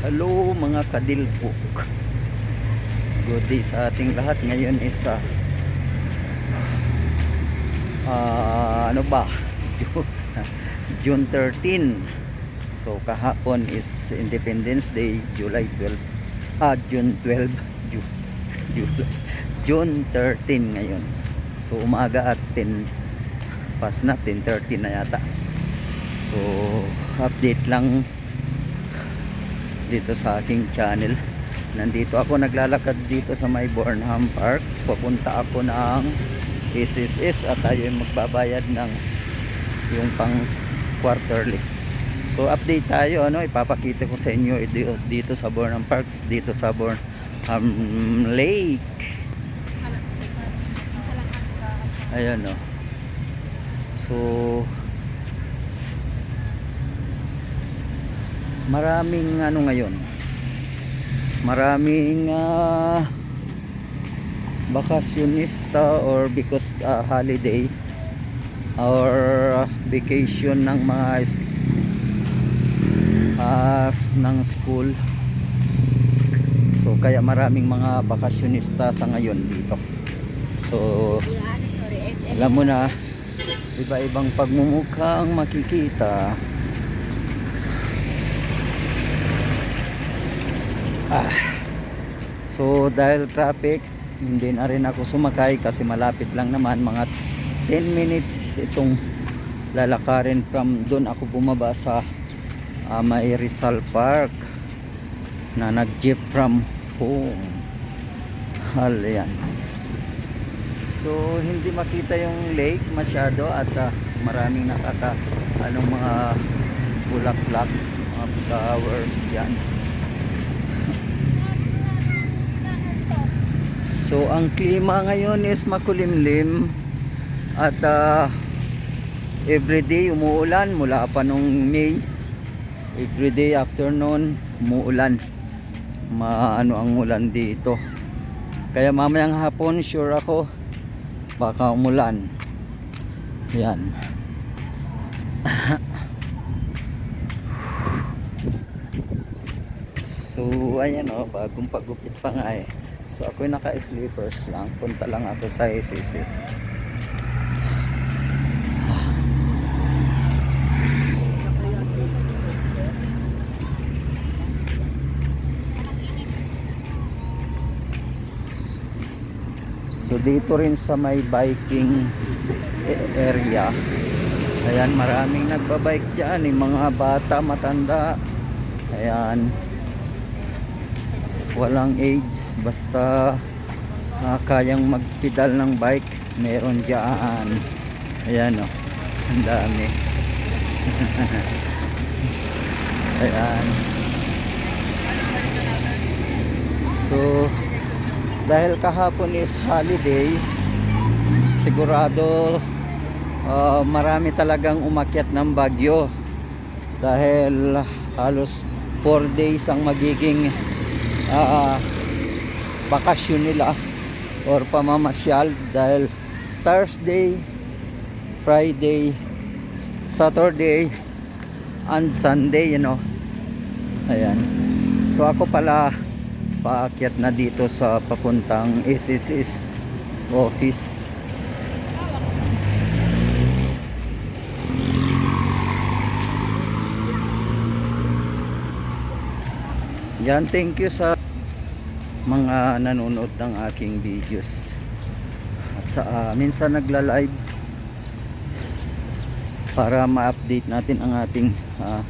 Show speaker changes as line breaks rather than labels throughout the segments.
Hello mga kadilpok. Good day sa ating lahat. Ngayon is ah, ah, ano ba? June 13. So kahapon is Independence Day, July 12. Ah, June 12. Ju- Ju- June 13 ngayon. So umaga at 10 pas na 10:30 na yata. So update lang dito sa aking channel. Nandito ako naglalakad dito sa may Burnham Park. Papunta ako ng SSS at tayo ay magbabayad ng yung pang quarterly. So update tayo ano, ipapakita ko sa inyo dito, dito sa Burnham Park, dito sa Burnham Lake. Ayan oh. So maraming ano ngayon? Maraming ah, bakasyonista or because ah, holiday or ah, vacation ng mga s- ng school. So kaya maraming mga bakasyonista sa ngayon dito. So alam mo na iba-ibang pagmumukha ang makikita Ah. So dahil traffic, hindi na rin ako sumakay kasi malapit lang naman mga 10 minutes itong lalakarin from doon ako bumaba sa ah, may Rizal Park na nag-jeep from home. Hal yan. So hindi makita yung lake masyado at ah, maraming nakaka anong mga bulaklak, mga flower yan. So ang klima ngayon is makulimlim at uh, everyday umuulan mula pa nung May. Everyday afternoon umuulan. Maano ang ulan dito. Kaya mamayang hapon sure ako baka umulan. Yan. so ayan o, bagong pagupit pa nga eh. So ako'y naka-sleepers lang. Punta lang ako sa SSS. So dito rin sa may biking area. Ayan, maraming nagbabike dyan. Yung mga bata, matanda. Ayan walang age basta ah, kayang magpedal ng bike meron dyan. Ayan o ang dami. Ayan. So dahil kahapon is holiday sigurado ah, marami talagang umakyat ng bagyo. Dahil halos 4 days ang magiging ah, bakasyon nila or pamamasyal dahil Thursday, Friday, Saturday, and Sunday, you know. Ayan. So ako pala paakyat na dito sa papuntang SSS office. Yan, thank you sa mga nanonood ng aking videos. At sa ah, minsan nagla-live para ma-update natin ang ating ah,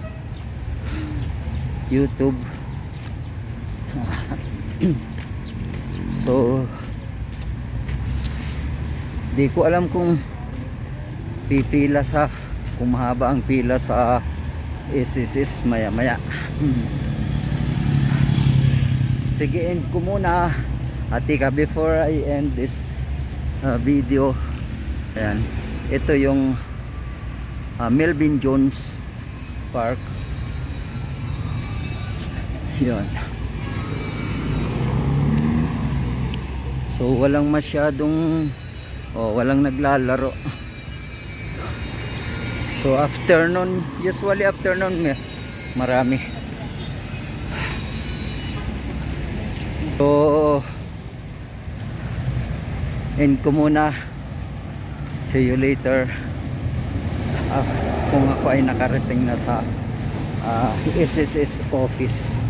YouTube. so di ko alam kung pipila sa kung mahaba ang pila sa SSS maya maya. sige end ko muna. At ika before I end this uh, video ayan ito yung uh, Melvin Jones Park. Yun. So walang masyadong oh, walang naglalaro. So afternoon usually afternoon may marami So, end ko muna. See you later. Uh, kung ako ay nakarating na sa ah, uh, SSS office.